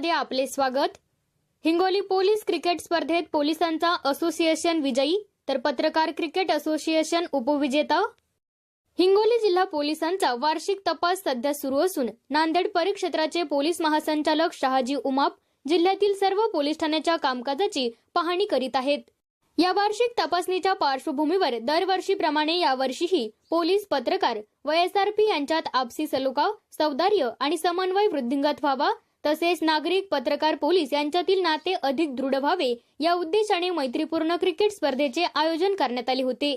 मध्ये आपले स्वागत. हिंगोली पोलीस क्रिकेट स्पर्धेत पोलिसांचा असोसिएशन विजयी तर पत्रकार क्रिकेट असोसिएशन उपविजेता. हिंगोली जिल्हा पोलिसांचा वार्षिक तपास सध्या सुरू असून नांदेड परिक्षेत्राचे पोलीस महासंचालक शहाजी उमाप जिल्ह्यातील सर्व पोलीस ठाण्याच्या कामकाजाची पाहणी करीत आहेत. या वार्षिक तपासणीच्या पार्श्वभूमीवर दरवर्षीप्रमाणे यावर्षीही पोलीस पत्रकार व यांच्यात आपसी सलोखा सौदार्य आणि समन्वय वृद्धिंगत व्हावा तसेच नागरिक पत्रकार पोलीस यांच्यातील नाते अधिक दृढ व्हावे या उद्देशाने मैत्रीपूर्ण क्रिकेट स्पर्धेचे आयोजन करण्यात आले होते.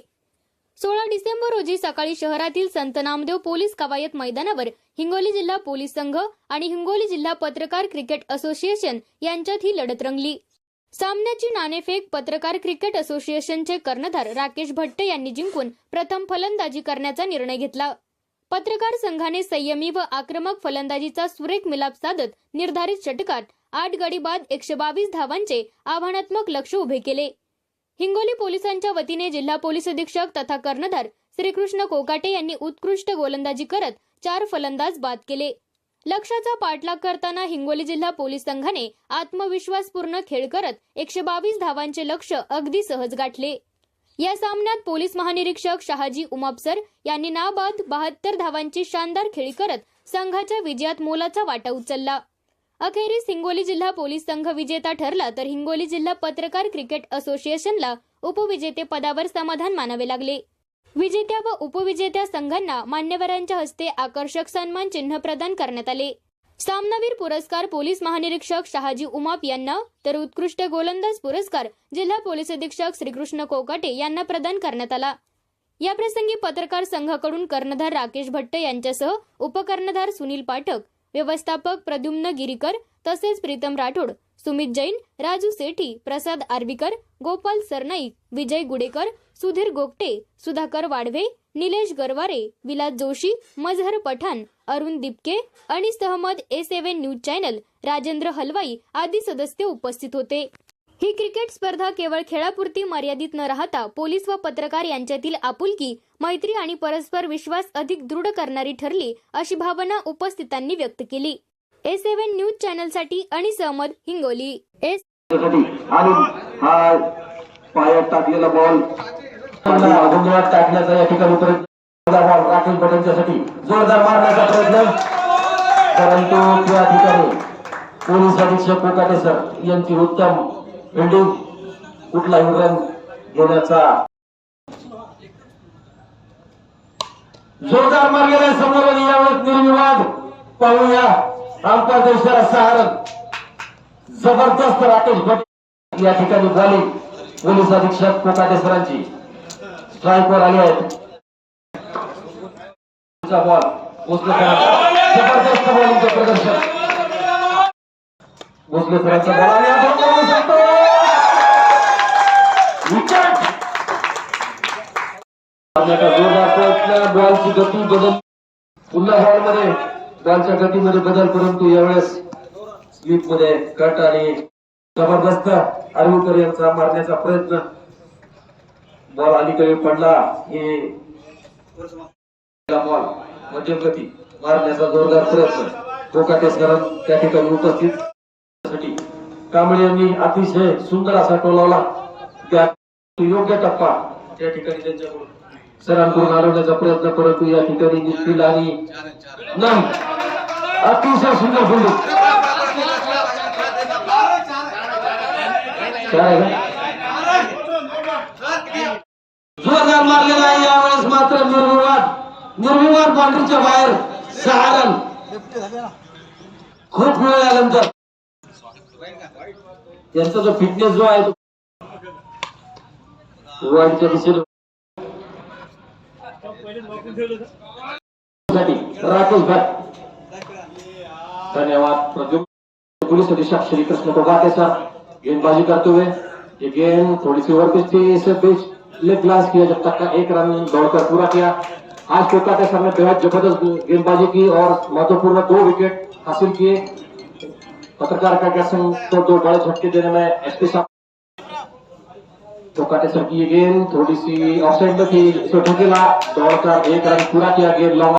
सोळा डिसेंबर रोजी सकाळी शहरातील संत नामदेव पोलीस कवायत मैदानावर हिंगोली जिल्हा पोलीस संघ आणि हिंगोली जिल्हा पत्रकार क्रिकेट असोसिएशन यांच्यात ही लढत रंगली. सामन्याची नाणेफेक पत्रकार क्रिकेट असोसिएशनचे कर्णधार राकेश भट्टे यांनी जिंकून प्रथम फलंदाजी करण्याचा निर्णय घेतला. पत्रकार संघाने संयमी व आक्रमक फलंदाजीचा सुरेख मिलाप साधत निर्धारित षटकात आठ गडी बाद एकशे बावीस धावांचे आव्हानात्मक लक्ष उभे केले. हिंगोली पोलिसांच्या वतीने जिल्हा पोलीस अधीक्षक तथा कर्णधार श्रीकृष्ण कोकाटे यांनी उत्कृष्ट गोलंदाजी करत चार फलंदाज बाद केले. लक्ष्याचा पाठलाग करताना हिंगोली जिल्हा पोलीस संघाने आत्मविश्वासपूर्ण खेळ करत एकशे बावीस धावांचे लक्ष अगदी सहज गाठले. या सामन्यात पोलीस महानिरीक्षक शहाजी उमापसर यांनी नाबाद बहात्तर धावांची शानदार खेळी करत संघाच्या विजयात मोलाचा वाटा उचलला. अखेरीस हिंगोली जिल्हा पोलीस संघ विजेता ठरला तर हिंगोली जिल्हा पत्रकार क्रिकेट असोसिएशनला उपविजेते पदावर समाधान मानावे लागले. विजेत्या व उपविजेत्या संघांना मान्यवरांच्या हस्ते आकर्षक सन्मान चिन्ह प्रदान करण्यात आले. सामनावीर पुरस्कार पोलीस महानिरीक्षक शहाजी उमाप यांना तर उत्कृष्ट गोलंदाज पुरस्कार जिल्हा पोलीस अधीक्षक श्रीकृष्ण कोकाटे यांना प्रदान करण्यात आला. याप्रसंगी पत्रकार संघाकडून कर्णधार राकेश भट्ट यांच्यासह उपकर्णधार सुनील पाठक व्यवस्थापक प्रद्युम्न गिरीकर तसेच प्रीतम राठोड सुमित जैन राजू सेठी प्रसाद आर्वीकर गोपाल सरनाईक विजय गुडेकर सुधीर गोगटे सुधाकर वाढवे निलेश गरवारे विलास जोशी मजहर पठाण अरुण दिपके आणि Sahmad A seven news channel Rajendra Halwai आदी सदस्य उपस्थित होते. ही क्रिकेट स्पर्धा केवळ खेळापुरती मर्यादित न राहता पोलीस व पत्रकार यांच्यातील आपुलकी मैत्री आणि परस्पर विश्वास अधिक दृढ करणारी ठरली अशी भावना उपस्थितांनी व्यक्त केली. ए सेव्हन न्यूज चॅनलसाठी आणि सहमत हिंगोली. एस आणि पायात टाकलेला बॉल गोंधळात काढण्याचा या ठिकाणी प्रयत्न राखील पटेलच्यासाठी जोरदार मारण्याचा प्रयत्न. परंतु त्या ठिकाणी पोलीस अधीक्षक कोकाटे सर यांची उत्तम बिल्डिंग कुठलाही रन घेण्याचा जोरदार मारलेला समोर आणि यावेळेस निर्विवाद. पाहूया आमचा देशाला सहारण जबरदस्त राकेश भट या ठिकाणी झाली. पोलीस अधीक्षक कोकाटे सरांची. स्ट्राईकवर आले आहेत. बॉल जबरदस्त बॉलिंगचं प्रदर्शन. भोसले सरांचा बॉल आणि आपण बघू शकतो? विकेट जोरदार प्रयत्न बॉलची गती बदल पुन्हा बॉलमध्ये बॉलच्या गतीमध्ये बदल परंतु यावेळेस स्लीपमध्ये कट आणि जबरदस्त अरविकर यांचा मारण्याचा प्रयत्न. बॉल अलीकडे पडला हे बॉल मध्यमगती मारण्याचा जोरदार प्रयत्न. कोकाटे सर त्या ठिकाणी उपस्थित. साठी कांबळे यांनी अतिशय सुंदर असा टोलावला त्या योग्य टप्पा त्या ठिकाणी त्यांच्याकडून. सरांकडून हरवण्याचा प्रयत्न परंतु या ठिकाणी निष्फिल आणि नाही. अतिशय सुंदर फुलू काय आहे? जोरदार मारलेला आहे यावेळेस मात्र निर्विवाद निर्विवाद बाउंड्रीच्या बाहेर सहा खूप वेळ आल्यानंतर. त्यांचा जो फिटनेस जो आहे तो वाढीच्या दिशेने. राकेश भट धन्यवाद. प्रद्युम्न पुलिस अधीक्षक श्री कृष्ण कोगाटे सर. गेंदबाजी करते हुए ये गेंद थोड़ी सी ओवर पिच थी इसे पिच लेग ग्लास किया, जब तक का एक रन दौड़कर पूरा किया। आज कोकाटे के सामने बेहद ज़बरदस्त गेंदबाजी की और महत्वपूर्ण दो विकेट हासिल किए। पत्रकार का कैसन को दो बड़े झटके देने में एसपी साहब। कोकाटे सर की गेंद, थोड़ी सी ऑफ़ साइड में थी इसको ढकेला, दौड़कर एक रन पूरा किया गेंद लॉन्ग